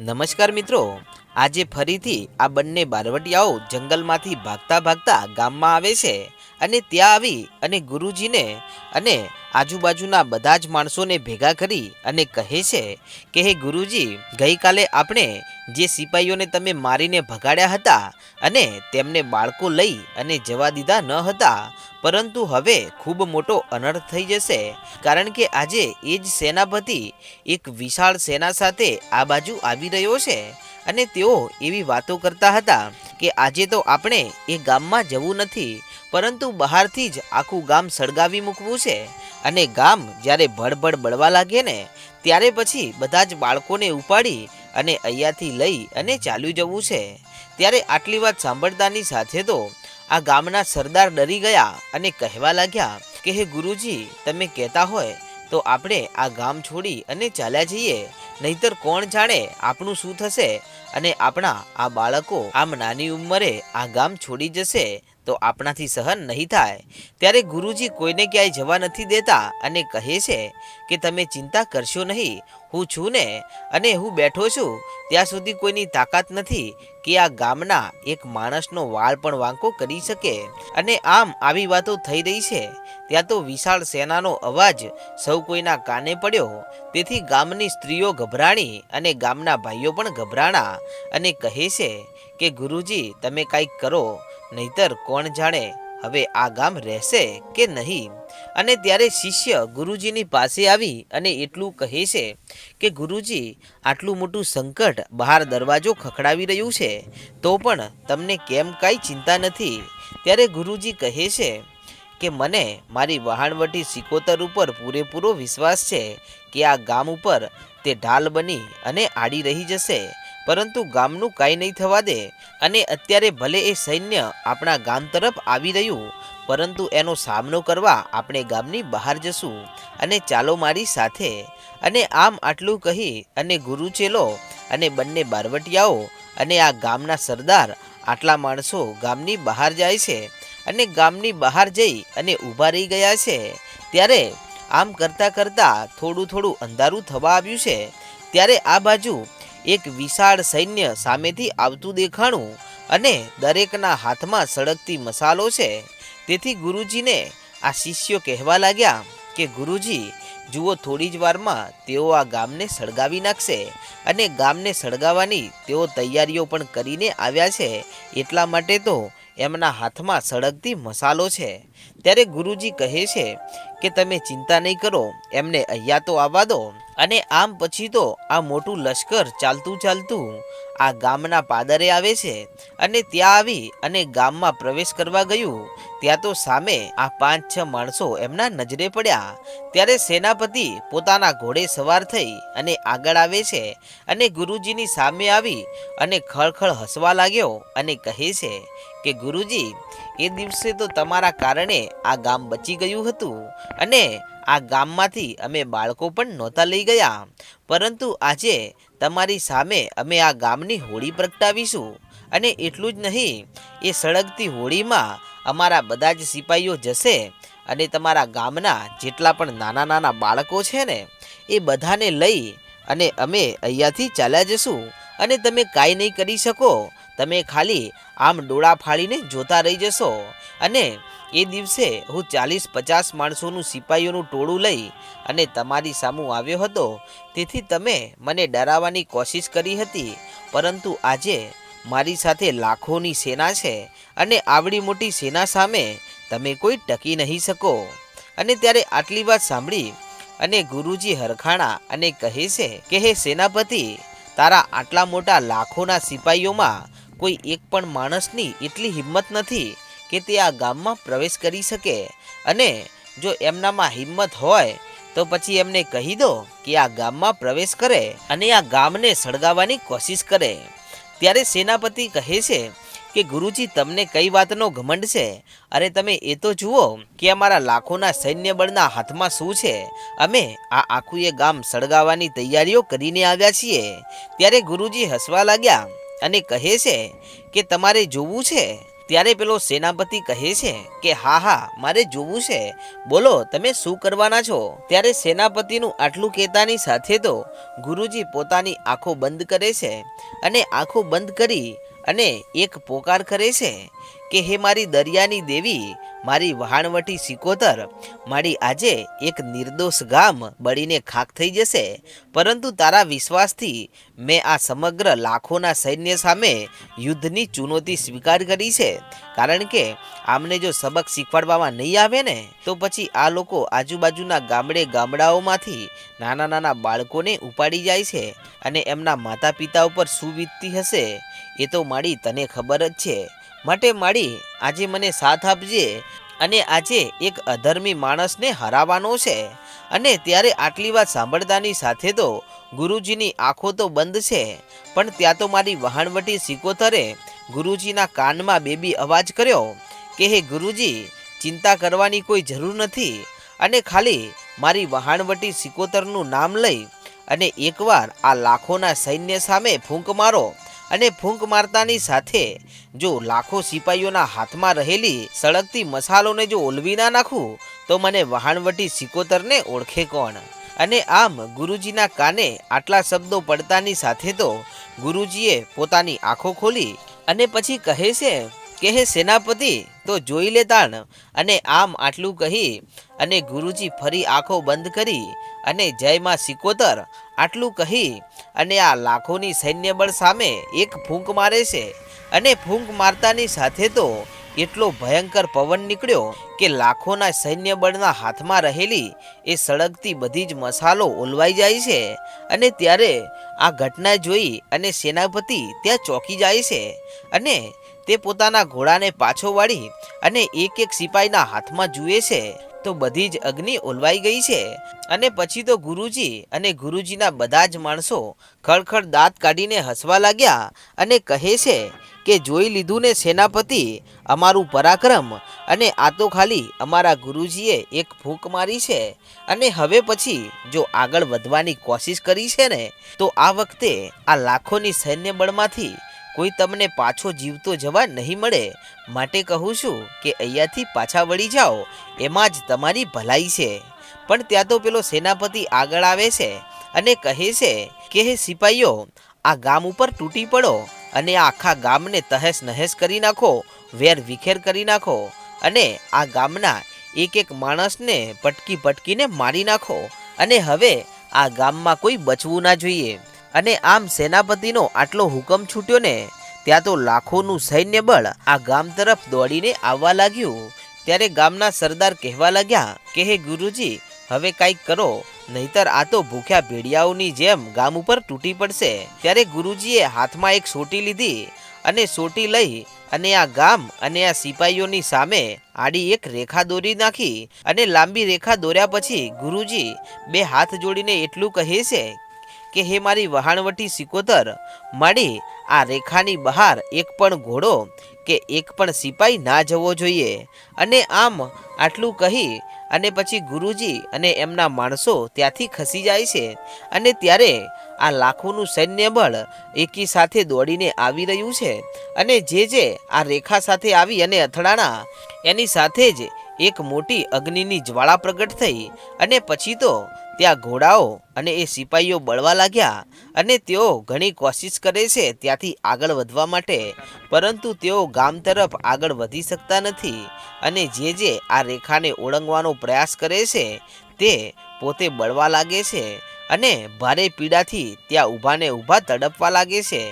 નમસ્કાર મિત્રો. આજે ફરીથી આ બંને બારવટિયાઓ જંગલમાંથી ભાગતા ભાગતા ગામમાં આવે છે અને ત્યાં આવી અને ગુરુજીને અને આજુબાજુના બધા જ માણસોને ભેગા કરી અને કહે છે કે, હે ગુરુજી, ગઈકાલે આપણે જે સિપાહીઓને તમે મારીને ભગાડ્યા હતા અને તેમને બાળકો લઈ અને જવા દીધા ન હતા, પરંતુ હવે ખૂબ મોટો અનર્થ થઈ જશે, કારણ કે આજે એ જ સેનાપતિ એક વિશાળ સેના સાથે આ બાજુ આવી રહ્યો છે અને તેઓ એવી વાતો કરતા હતા કે આજે તો આપણે એ ગામમાં જવું નથી, પરંતુ બહારથી જ આખું ગામ સળગાવી મૂકવું છે અને ગામ જ્યારે ભડભડ બળવા લાગે ને, ત્યારે પછી બધા જ બાળકોને ઉપાડી અને અહીંયાથી લઈ અને ચાલ્યું જવું છે. ત્યારે આટલી વાત સાંભળતાની સાથે તો આ ગામના સરદાર ડરી ગયા અને કહેવા લાગ્યા કે, હે ગુરુજી, તમે કહેતા હોય તો આપણે આ ગામ છોડી અને ચાલ્યા જઈએ. નહીતર કોણ જાણે આપણું શું થશે અને આપણા આ બાળકો આમ નાની ઉંમરે આ ગામ છોડી જશે તો આપણાથી સહન નહીં થાય. ત્યારે ગુરુજી કોઈને ક્યાંય જવા નથી દેતા અને કહે છે કે તમે ચિંતા કરશો નહીં. હું છું ને અને હું બેઠો છું. ત્યાં સુધી કોઈની તાકાત નથી કે આ ગામના એક માણસનો વાળ પણ વાંકો કરી શકે. અને આમ આવી વાતો થઈ રહી છે. ત્યાં તો વિશાળ સેનાનો અવાજ સૌ કોઈના કાને પડ્યો. તેથી ગામની સ્ત્રીઓ ગભરાણી અને ગામના ભાઈઓ પણ ગભરાણા અને કહે છે કે ગુરુજી, તમે કાંઈક કરો. નહીતર કોણ જાણે હવે આ ગામ રહેશે કે નહીં? અને ત્યારે શિષ્ય ગુરુજીની પાસે આવી અને એટલું કહે છે કે, ગુરુજી, આટલું મોટું સંકટ બહાર દરવાજો ખખડાવી રહ્યું છે, તો પણ તમને કેમ કાંઈ ચિંતા નથી? ત્યારે ગુરુજી કહે છે કે, મને મારી વહાણવટી સિકોતર ઉપર પૂરેપૂરો વિશ્વાસ છે કે આ ગામ ઉપર તે ઢાલ બની અને આડી રહી જશે. પરંતુ ગામનું કાંઈ નહીં થવા દે. અને અત્યારે ભલે એ સૈન્ય આપણા ગામ તરફ આવી રહ્યું, પરંતુ એનો સામનો કરવા આપણે ગામની બહાર જશું. અને ચાલો મારી સાથે. અને આમ આટલું કહી અને ગુરુચેલો અને બંને બારવટિયાઓ અને આ ગામના સરદાર આટલા માણસો ગામની બહાર જાય છે. અને ગામની બહાર જઈ અને ઊભા રહી ગયા છે. ત્યારે આમ કરતાં કરતાં થોડું થોડું અંધારું થવા આવ્યું છે. ત્યારે આ બાજુ એક વિશાળ સૈન્ય સામેથી આવતું દેખાણું અને દરેકના હાથમાં સળગતી મસાલો છે. તેથી ગુરુજીને આ શિષ્યો કહેવા લાગ્યા કે, ગુરુજી, જુઓ થોડી જ વારમાં તેઓ આ ગામને સળગાવી નાખશે અને ગામને સળગાવવાની તેઓ તૈયારીઓ પણ કરીને આવ્યા છે. એટલા માટે તો એમના હાથમાં સળગતી મસાલો છે. ત્યારે ગુરુજી કહે છે કે તમે ચિંતા નહીં કરો, એમને અહીંયા તો આવવા દો. અને આમ પછી તો આ મોટું લશ્કર ચાલતું ચાલતું આ ગામના પાદરે આવે છે અને ત્યાં આવી અને ગામમાં પ્રવેશ કરવા ગયું. ત્યાં તો સામે આ પાંચ છ માણસો એમના નજરે પડ્યા. ત્યારે સેનાપતિ પોતાના ઘોડે સવાર થઈ અને આગળ આવે છે અને ગુરુજીની સામે આવી અને ખળખળ હસવા લાગ્યો અને કહે છે કે ગુરુજી, એ દિવસે તો તમારા કારણે આ ગામ બચી ગયું હતું અને આ ગામમાંથી અમે બાળકો પણ નહોતા લઈ ગયા. પરંતુ આજે તમારી સામે અમે આ ગામની હોળી પ્રગટાવીશું. અને એટલું જ નહીં, એ સળગતી હોળીમાં અમારા બધા જ સિપાહીઓ જશે અને તમારા ગામના જેટલા પણ નાના નાના બાળકો છે ને, એ બધાને લઈ અને અમે અહીંયાથી ચાલ્યા જશું. અને તમે કાંઈ નહીં કરી શકો. તમે ખાલી આમ ડોળા ફાડીને જોતા રહી જશો. અને એ દિવસે હું ચાલીસ પચાસ માણસોનું સિપાહીઓનું ટોળું લઈ અને તમારી સામું આવ્યો હતો. તેથી તમે મને ડરાવવાની કોશિશ કરી હતી. પરંતુ આજે મારી સાથે લાખોની સેના છે અને આવડી મોટી સેના સામે તમે કોઈ ટકી નહીં શકો. અને ત્યારે આટલી વાત સાંભળી અને ગુરુજી હરખાણા અને કહે છે કે, હે સેનાપતિ, તારા આટલા મોટા લાખોના સિપાહીઓમાં કોઈ એક પણ માણસની એટલી હિંમત નથી કે તે આ ગામમાં પ્રવેશ કરી શકે. અને જો એમનામાં હિંમત હોય, તો પછી એમને કહી દો કે આ ગામમાં પ્રવેશ કરે અને આ ગામને સળગાવવાની કોશિશ કરે. ત્યારે સેનાપતિ કહે છે કે, ગુરુજી, તમને કઈ વાતનો ઘમંડ છે? અરે, તમે એ તો જુઓ કે અમારા લાખોના સૈન્ય બળના હાથમાં શું છે. અમે આ આખું એ ગામ સળગાવવાની તૈયારીઓ કરીને આવ્યા છીએ. ત્યારે ગુરુજી હસવા લાગ્યા. અને કહે છે કે તમારે જોવું છે? ત્યારે પેલો સેનાપતિ કહે છે કે, હા હા, મારે જોવું છે. બોલો, તમે શું કરવાના છો? ત્યારે સેનાપતિનું આટલું કહેતાની સાથે તો ગુરુજી પોતાની આંખો બંધ કરે છે અને આંખો બંધ કરી અને એક પોકાર કરે છે કે, હે મારી દરિયાની દેવી મારી વહાણવટી સિકોતર મારી આજે એક નિર્દોષ ગામ બળીને ખાક થઈ જશે. પરંતુ તારા વિશ્વાસથી મેં આ સમગ્ર લાખોના સૈન્ય સામે યુદ્ધની ચુનૌતી સ્વીકાર કરી છે. કારણ કે આમને જો સબક શીખવાડવામાં નહીં આવે ને, તો પછી આ લોકો આજુબાજુના ગામડે ગામડાઓમાંથી નાના નાના બાળકોને ઉપાડી જાય છે અને એમના માતા પિતા ઉપર શું વીતતી હશે. એ તો મારી તને ખબર જ છે. માટે માડી આજે મને સાથ આપજે અને આજે એક અધર્મી માણસને હરાવવાનો છે. અને ત્યારે આટલી વાત સાંભળતાની સાથે તો ગુરુજીની આંખો તો બંધ છે. પણ ત્યાં તો મારી વહાણવટી સિકોતરે ગુરુજીના કાનમાં બેબી અવાજ કર્યો કે, હે ગુરુજી, ચિંતા કરવાની કોઈ જરૂર નથી. અને ખાલી મારી વહાણવટી સિકોતરનું નામ લઈ અને એકવાર આ લાખોના સૈન્ય સામે ફૂંક મારો. અને ફૂંક મારતાની સાથે જો લાખો સિપાહીઓના હાથમાં રહેલી સળગતી મસાલોને જો ઓલવી ના નાખું, તો મને વહાણવટી સિકોતરને ઓળખે કોણ? અને આમ ગુરુજીના કાને આટલા શબ્દો પડતાની સાથે તો ગુરુજીએ પોતાની આંખો ખોલી અને પછી કહે છે કે હે સેનાપતિ તો જોઈ લેતાણ અને આમ આટલું કહી અને ગુરુજી ફરી આંખો બંધ કરી અને જય માં સિકોતર આટલું કહી અને આ લાખોની સૈન્ય બળ સામે એક ફૂંક મારે છે અને ફૂંક મારતાની સાથે તો એટલો ભયંકર પવન નીકળ્યો કે લાખોના સૈન્ય બળના હાથમાં રહેલી એ સળગતી બધી જ મસાલો ઓલવાઈ જાય છે અને ત્યારે આ ઘટના જોઈ અને સેનાપતિ ત્યાં ચોંકી જાય છે અને તે પોતાના ઘોડાને પાછો વાળી અને એક એક સિપાહીના હાથમાં જુએ છે. તો બધી જ અગ્નિ ઓલવાઈ ગઈ છે. અને પછી તો ગુરુજી અને ગુરુજીના બધા જ માણસો ખળખળ દાંત કાઢીને હસવા લાગ્યા અને કહે છે કે, જોઈ લીધું ને સેનાપતિ, અમારું પરાક્રમ અને આ તો ખાલી અમારા ગુરુજીએ એક ફૂંક મારી છે. અને હવે પછી જો આગળ વધવાની કોશિશ કરી છે ને, તો આ વખતે આ લાખોની સૈન્ય બળમાંથી કોઈ તમને પાછો જીવતો જવા નહીં મળે. માટે કહું છું કે અહીંયાથી પાછા વળી જાઓ. એમાં જ તમારી ભલાઈ છે. પણ ત્યાં તો પેલો સેનાપતિ આગળ આવે છે અને કહે છે કે, હે સિપાહીઓ આ ગામ ઉપર તૂટી પડો અને આખા ગામને તહેસ નહેસ કરી નાખો, વેર વિખેર કરી નાખો અને આ ગામના એક એક માણસને પટકી પટકીને મારી નાખો. અને હવે આ ગામમાં કોઈ બચવું ના જોઈએ. અને આમ સેનાપતિનો આટલો હુકમ છૂટ્યો ને, ત્યાં તો લાખોનું સૈન્ય બળ આ ગામ તરફ દોડીને આવવા લાગ્યું. ત્યારે ગામના સરદાર કહેવા લાગ્યા કે, હે ગુરુજી, હવે કાંઈક કરો, નહીતર આ તો ભૂખ્યા ભેડિયાઓની જેમ ગામ ઉપર તૂટી પડશે. ત્યારે ગુરુજીએ હાથમાં એક સોટી લીધી અને સોટી લઈ અને આ ગામ અને આ સિપાહીઓની સામે આડી એક રેખા દોરી નાખી અને લાંબી રેખા દોર્યા પછી ગુરુજી બે હાથ જોડીને એટલું કહે છે કે હે મારી વહાણવટી સિકોતર, માડી, આ રેખાની બહાર એક પણ ઘોડો કે એક પણ સિપાઈ ના જવો જોઈએ. અને આમ આટલું કહી અને પછી ગુરુજી અને એમના માણસો ત્યાંથી ખસી જાય છે. અને ત્યારે આ લાખોનું સૈન્ય બળ એકી સાથે દોડીને આવી રહ્યું છે. અને જે જે આ રેખા સાથે આવી અને અથડાણા, એની સાથે જ એક મોટી અગ્નિની જ્વાળા પ્રગટ થઈ. અને પછી તો ત્યાં ઘોડાઓ અને એ સિપાહીઓ બળવા લાગ્યા અને તેઓ ઘણી કોશિશ કરે છે ત્યાંથી આગળ વધવા માટે. પરંતુ તેઓ ગામ તરફ આગળ વધી શકતા નથી અને જે જે આ રેખાને ઓળંગવાનો પ્રયાસ કરે છે તે પોતે બળવા લાગે છે અને ભારે પીડાથી ત્યાં ઊભાને ઊભા તડપવા લાગે છે.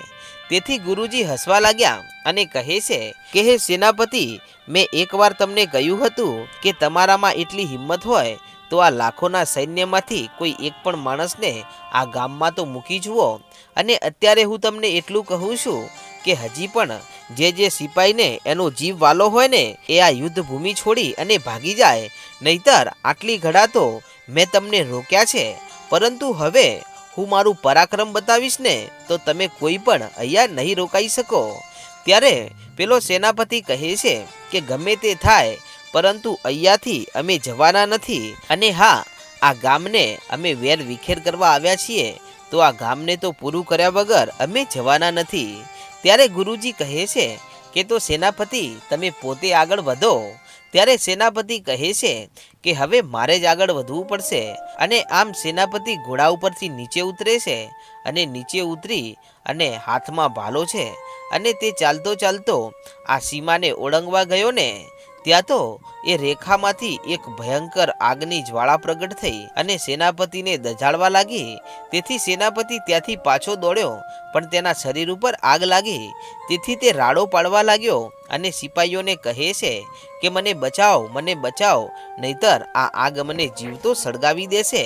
તેથી ગુરુજી હસવા લાગ્યા અને કહે છે કે, હે સેનાપતિ, મેં એકવાર તમને કહ્યું હતું કે તમારામાં એટલી હિંમત હોય તો આ લાખોના સૈન્યમાંથી કોઈ એક પણ માણસને આ ગામમાં તો મૂકી જુઓ. અને અત્યારે હું તમને એટલું કહું છું કે હજી પણ જે જે સિપાહીને એનો જીવ વાલો હોય ને, એ આ યુદ્ધ ભૂમિ છોડી અને ભાગી જાય. નહીતર આટલી ઘડા તો મેં તમને રોક્યા છે. પરંતુ હવે હું મારું પરાક્રમ બતાવીશ ને, તો તમે કોઈ પણ અહીંયા નહીં રોકાઈ શકો. ત્યારે પેલો સેનાપતિ કહે છે કે ગમે તે થાય પરંતુ અહીંયાથી અમે જવાના નથી. અને હા, આ ગામને અમે વેર વિખેર કરવા આવ્યા છીએ. તો આ ગામને તો પૂરું કર્યા વગર અમે જવાના નથી. ત્યારે ગુરુજી કહે છે કે, તો સેનાપતિ, તમે પોતે આગળ વધો. ત્યારે સેનાપતિ કહે છે કે, હવે મારે જ આગળ વધવું પડશે. અને આમ સેનાપતિ ઘોડા ઉપરથી નીચે ઉતરે છે અને નીચે ઉતરી અને હાથમાં ભાલો છે અને તે ચાલતો ચાલતો આ સીમાને ઓળંગવા ગયો ને ત્યાં તો એ રેખામાંથી એક ભયંકર આગની જ્વાળા પ્રગટ થઈ અને સેનાપતિને દજાડવા લાગી. તેથી સેનાપતિ ત્યાંથી પાછો દોડ્યો, પણ તેના શરીર ઉપર આગ લાગી. તેથી તે રાડો પાડવા લાગ્યો અને સિપાહીઓને કહે છે કે, મને બચાવો મને બચાવો, નહીતર આ આગ મને જીવતો સળગાવી દેશે.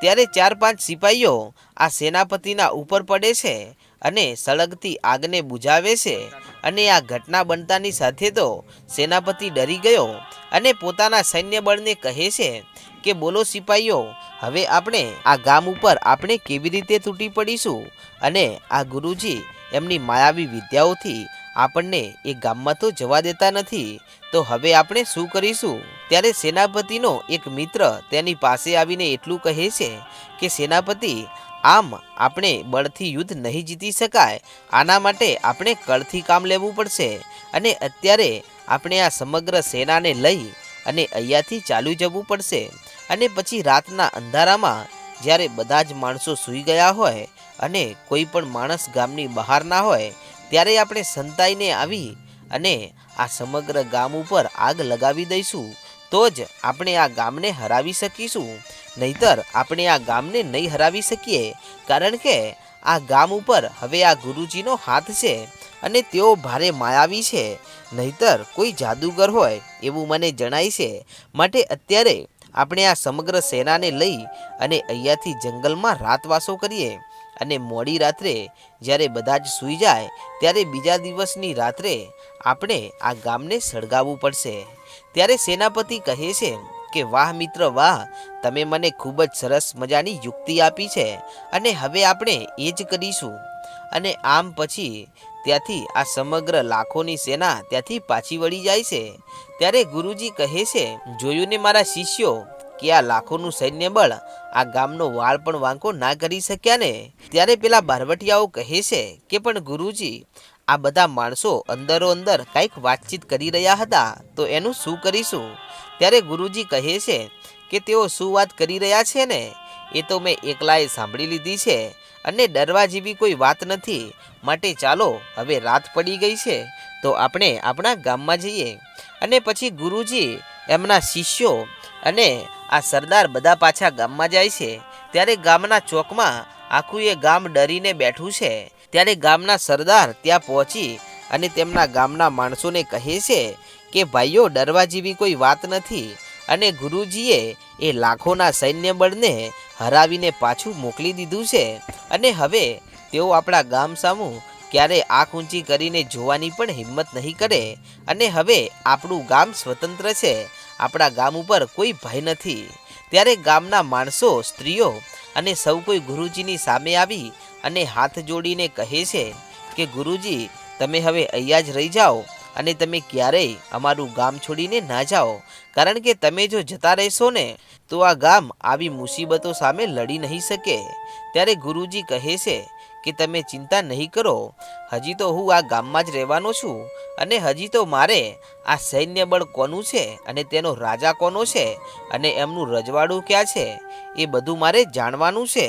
ત્યારે ચાર પાંચ સિપાહીઓ આ સેનાપતિના ઉપર પડે છે. અને સળગતી આગને બુઝાવે છે. અને આ ઘટના બનતાની સાથે તો સેનાપતિ ડરી ગયો અને પોતાના સૈન્યબળને કહે છે કે, બોલો સિપાહીઓ હવે આપણે આ ગામ ઉપર આપણે કેવી રીતે તૂટી પડીશું? અને આ ગુરુજી એમની માયાવી વિદ્યાઓથી આપણને એ ગામમાં તો જવા દેતા નથી. તો હવે આપણે શું કરીશું? ત્યારે સેનાપતિનો એક મિત્ર તેની પાસે આવીને એટલું કહે છે કે, સેનાપતિ આમ આપણે બળથી યુદ્ધ નહીં જીતી શકાય. આના માટે આપણે કળથી કામ લેવું પડશે. અને અત્યારે આપણે આ સમગ્ર સેનાને લઈ અને અહીંયાથી ચાલુ જવું પડશે. અને પછી રાતના અંધારામાં જ્યારે બધા જ માણસો સૂઈ ગયા હોય અને કોઈ પણ માણસ ગામની બહાર ના હોય, ત્યારે આપણે સંતાઈને આવી અને આ સમગ્ર ગામ ઉપર આગ લગાવી દઈશું. તો જ આપણે આ ગામને હરાવી શકીશું. નહીતર આપણે આ ગામને નહીં હરાવી શકીએ, કારણ કે આ ગામ ઉપર હવે આ ગુરુજીનો હાથ છે અને તેઓ ભારે માયાવી છે. નહીતર કોઈ જાદુગર હોય એવું મને જણાય છે. માટે અત્યારે આપણે આ સમગ્ર સેનાને લઈ અને અહીંયાથી જંગલમાં રાતવાસો કરીએ અને મોડી રાત્રે જ્યારે બધા જ સૂઈ જાય, ત્યારે બીજા દિવસની રાત્રે આપણે આ ગામને સળગાવવું પડશે. ત્યારે સેનાપતિ કહે છે કે, વાહ મિત્ર, વાહ, તમે મને ખૂબ જ સરસ મજાની યુક્તિ આપી છે અને હવે આપણે એ જ કરીશું. અને આમ પછી ત્યાંથી આ સમગ્ર લાખોની સેના ત્યાંથી પાછી વળી જાય છે. ત્યારે ગુરુજી કહે છે, જોયું ને મારા શિષ્યો, કે આ લાખોનું સૈન્ય બળ આ ગામનો વાળ પણ વાંકો ના કરી શક્યા ને? ત્યારે પેલા બારવટિયાઓ કહે છે કે, પણ ગુરુજી આ બધા માણસો અંદરો અંદર કંઈક વાતચીત કરી રહ્યા હતા. તો એનું શું કરીશું? ત્યારે ગુરુજી કહે છે કે તેઓ શું વાત કરી રહ્યા છે ને? એ તો મેં એકલાએ સાંભળી લીધી છે અને ડરવા જેવી કોઈ વાત નથી. માટે ચાલો, હવે રાત પડી ગઈ છે, તો આપણે આપણા ગામમાં જઈએ. અને પછી ગુરુજી, એમના શિષ્યો અને આ સરદાર બધા પાછા ગામમાં જાય છે. ત્યારે ગામના ચોકમાં આખું એ ગામ ડરીને બેઠું છે. ત્યારે ગામના સરદાર ત્યાં પહોંચી અને તેમના ગામના માણસોને કહે છે કે, ભાઈઓ, ડરવા જેવી કોઈ વાત નથી. અને ગુરુજીએ એ લાખોના સૈન્ય બળને હરાવીને પાછું મોકલી દીધું છે. અને હવે તેઓ આપણા ગામ સામું ક્યારે આંખ ઊંચી કરીને જોવાની પણ હિંમત નહીં કરે. અને હવે આપણું ગામ સ્વતંત્ર છે. આપણા ગામ ઉપર કોઈ ભય નથી. ત્યારે ગામના માણસો, સ્ત્રીઓ અને સૌ કોઈ ગુરુજીની સામે આવી અને હાથ જોડીને કહે છે કે, ગુરુજી, તમે હવે અહીંયા જ રહી જાઓ અને તમે ક્યારેય અમારું ગામ છોડીને ના જાઓ. કારણ કે તમે જો જતા રહેશો ને, તો આ ગામ આવી મુસીબતો સામે લડી નહીં શકે. ત્યારે ગુરુજી કહે છે કે, તમે ચિંતા નહીં કરો. હજી તો હું આ ગામમાં જ રહેવાનો છું અને હજી તો મારે આ સૈન્ય બળ કોનું છે અને તેનો રાજા કોનો છે અને એમનું રજવાડું ક્યાં છે એ બધું મારે જાણવાનું છે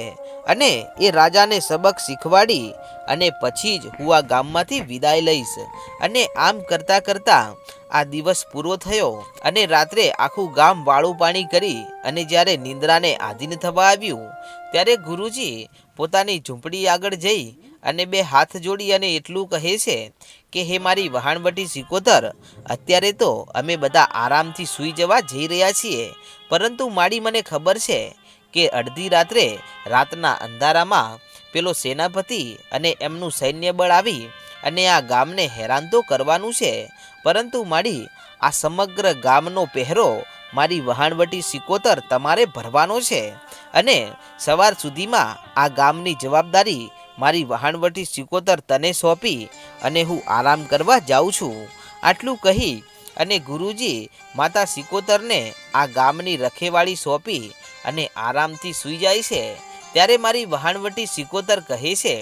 અને એ રાજાને સબક શીખવાડી અને પછી જ હું આ ગામમાંથી વિદાય લઈશ. અને આમ કરતાં કરતાં આ દિવસ પૂરો થયો અને રાત્રે આખું ગામ વાળું પાણી કરી અને જ્યારે નિંદ્રાને આધીન થવા આવ્યું, ત્યારે ગુરુજી પોતાની ઝૂંપડી આગળ જઈ અને બે હાથ જોડી અને એટલું કહે છે કે, હે મારી વહાણવટી સિકોતર, અત્યારે તો અમે બધા આરામથી સૂઈ જવા જઈ રહ્યા છીએ. પરંતુ મારી મને ખબર છે કે, અડધી રાત્રે રાતના અંધારામાં પેલો સેનાપતિ અને એમનું સૈન્ય બળ આવી અને આ ગામને હેરાન તો કરવાનું છે, પરંતુ મારી આ સમગ્ર ગામનો પહેરો મારી વહાણવટી સિકોતર તમારે ભરવાનો છે. અને સવાર સુધીમાં આ ગામની જવાબદારી મારી વહાણવટી સિકોતર તને સોંપી અને હું આરામ કરવા જાઉં છું. આટલું કહી અને ગુરુજી માતા સિકોતરને આ ગામની રખેવાળી સોંપી અને આરામથી સૂઈ જાય છે. ત્યારે મારી વહાણવટી સિકોતર કહે છે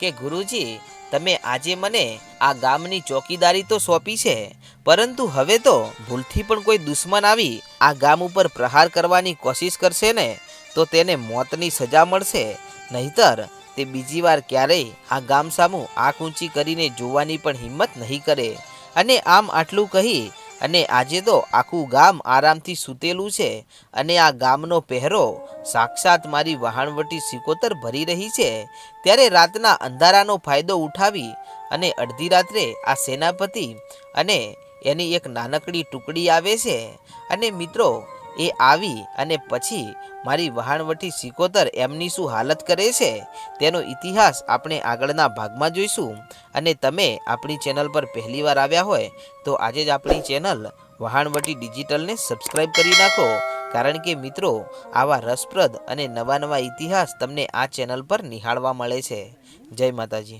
કે, ગુરુજી, તમે આજે મને આ ગામની ચોકીદારી તો સોંપી છે, પરંતુ હવે તો ભૂલથી પણ કોઈ દુશ્મન આવી આ ગામ ઉપર પ્રહાર કરવાની કોશિશ કરશે ને, તો તેને મોતની સજા મળશે. નહીતર તે બીજી વાર ક્યારેય આ ગામ સામું આંખ ઊંચી કરીને જોવાની પણ હિંમત નહીં કરે. અને આમ આટલું કહી અને આજે તો આખું ગામ આરામથી સૂતેલું છે અને આ ગામનો પહેરો સાક્ષાત મારી વહાણવટી સિકોતર ભરી રહી છે. ત્યારે રાતના અંધારાનો ફાયદો ઉઠાવી અને અડધી રાત્રે આ સેનાપતિ અને એની એક નાનકડી ટુકડી આવે છે. અને મિત્રો એ આવી અને પછી મારી વહાણવટી સિકોતર એમની શું હાલત કરે છે, તેનો ઇતિહાસ આપણે આગળના ભાગમાં જોઈશું. અને તમે આપણી ચેનલ પર પહેલીવાર આવ્યા હોય, તો આજે જ આપણી ચેનલ વહાણવટી ડિજિટલને સબસ્ક્રાઈબ કરી નાખો. કારણ કે મિત્રો, આવા રસપ્રદ અને નવા નવા ઇતિહાસ તમને આ ચેનલ પર નિહાળવા મળે છે. જય માતાજી.